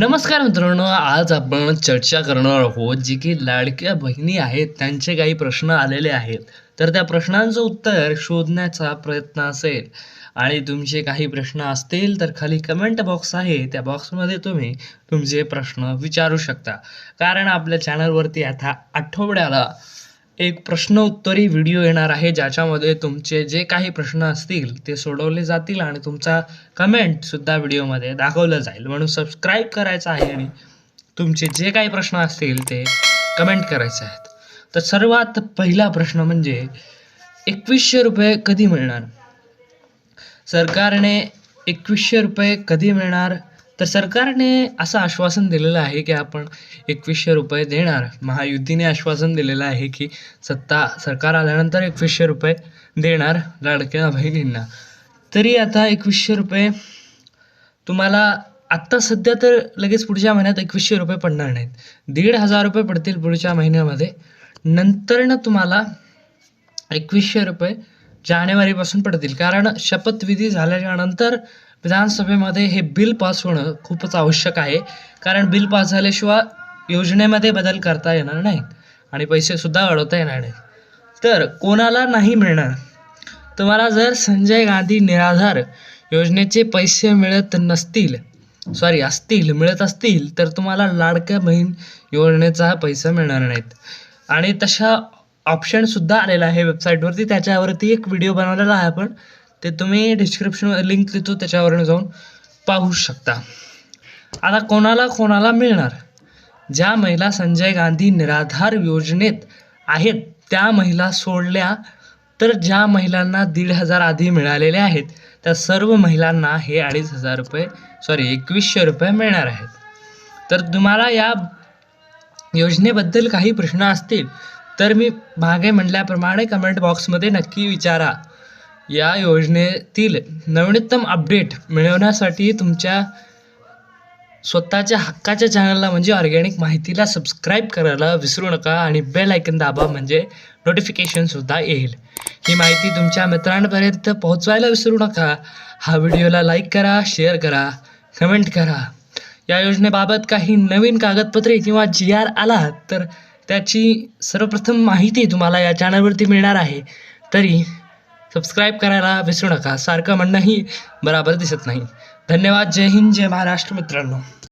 नमस्कार मित्रांनो आज आपण चर्चा करणार आहोत जे की लाडक्या बहिणी आहेत त्यांचे काही प्रश्न आलेले आहेत. तर त्या प्रश्नांचं उत्तर शोधण्याचा प्रयत्न असेल. आणि तुमचे काही प्रश्न असतील तर खाली कमेंट बॉक्स आहे त्या बॉक्समध्ये तुम्ही तुमचे प्रश्न विचारू शकता. कारण आपल्या चॅनलवरती आता आठवड्याला एक प्रश्नोत्तरी व्हिडिओ येणार आहे ज्याच्यामध्ये तुमचे जे काही प्रश्न असतील ते सोडवले जातील आणि तुमचा कमेंटसुद्धा व्हिडिओमध्ये दाखवलं जाईल. म्हणून सबस्क्राईब करायचं आहे आणि तुमचे जे काही प्रश्न असतील ते कमेंट करायचे आहेत. तर सर्वात पहिला प्रश्न म्हणजे एकवीसशे रुपये कधी मिळणार? सरकारने एकवीसशे रुपये कधी मिळणार? तर सरकारने असं आश्वासन दिलेलं आहे की आपण एकवीसशे रुपये देणार. महायुतीने आश्वासन दिलेलं आहे की सत्ता सरकार आल्यानंतर एकवीसशे रुपये देणार लाडक्या बहिणींना. तरी आता एकवीसशे रुपये तुम्हाला आत्ता सध्या तर लगेच पुढच्या महिन्यात एकवीसशे रुपये पडणार नाहीत. दीड हजार रुपये पडतील पुढच्या महिन्यामध्ये. नंतरनं तुम्हाला एकवीसशे रुपये जानेवारीपासून पडतील. कारण शपथविधी झाल्याच्यानंतर विधानसभेमध्ये हे बिल पास होणं खूपच आवश्यक आहे. कारण बिल पास झाल्याशिवाय योजनेमध्ये बदल करता येणार नाहीत आणि पैसेसुद्धा अडवता येणार नाहीत तर कोणाला नाही मिळणार? तुम्हाला जर संजय गांधी निराधार योजनेचे पैसे मिळत नसतील सॉरी असतील मिळत असतील तर तुम्हाला लाडक्या बहीण योजनेचा पैसा मिळणार नाहीत. आणि तशा ऑप्शनसुद्धा आलेला आहे वेबसाईटवरती त्याच्यावरती एक व्हिडिओ बनवलेला आहे आपण. ते तुम्ही डिस्क्रिप्शन लिंक देतो त्याच्यावरून जाऊन पाहू शकता. आता कोणाला कोणाला मिळणार? ज्या महिला संजय गांधी निराधार योजनेत आहेत त्या महिला सोडल्या तर ज्या महिलांना दीड हजार आधी मिळालेल्या आहेत त्या सर्व महिलांना हे अडीच हजार रुपये सॉरी एकवीसशे रुपये मिळणार आहेत. तर तुम्हाला या योजनेबद्दल काही प्रश्न असतील तर मी मागे म्हटल्याप्रमाणे कमेंट बॉक्समध्ये नक्की विचारा. या योजनेतील नवीनतम अपडेट मिळवण्यासाठी तुमच्या स्वतःच्या हक्काच्या चॅनलला म्हणजे ऑर्गॅनिक माहितीला सबस्क्राईब करायला विसरू नका आणि बेल ऐकन दाबा म्हणजे नोटिफिकेशनसुद्धा येईल. ही माहिती तुमच्या मित्रांपर्यंत पोहोचवायला विसरू नका. हा व्हिडिओला लाईक करा शेअर करा कमेंट करा. या योजनेबाबत काही नवीन कागदपत्रे किंवा जी आर आला तर त्याची सर्वप्रथम माहिती तुम्हाला या चॅनलवरती मिळणार आहे. तरी सबस्क्राईब करायला विसरू नका. सारखं म्हणणंही बराबर दिसत नाही. धन्यवाद. जय हिंद. जय महाराष्ट्र मित्रांनो.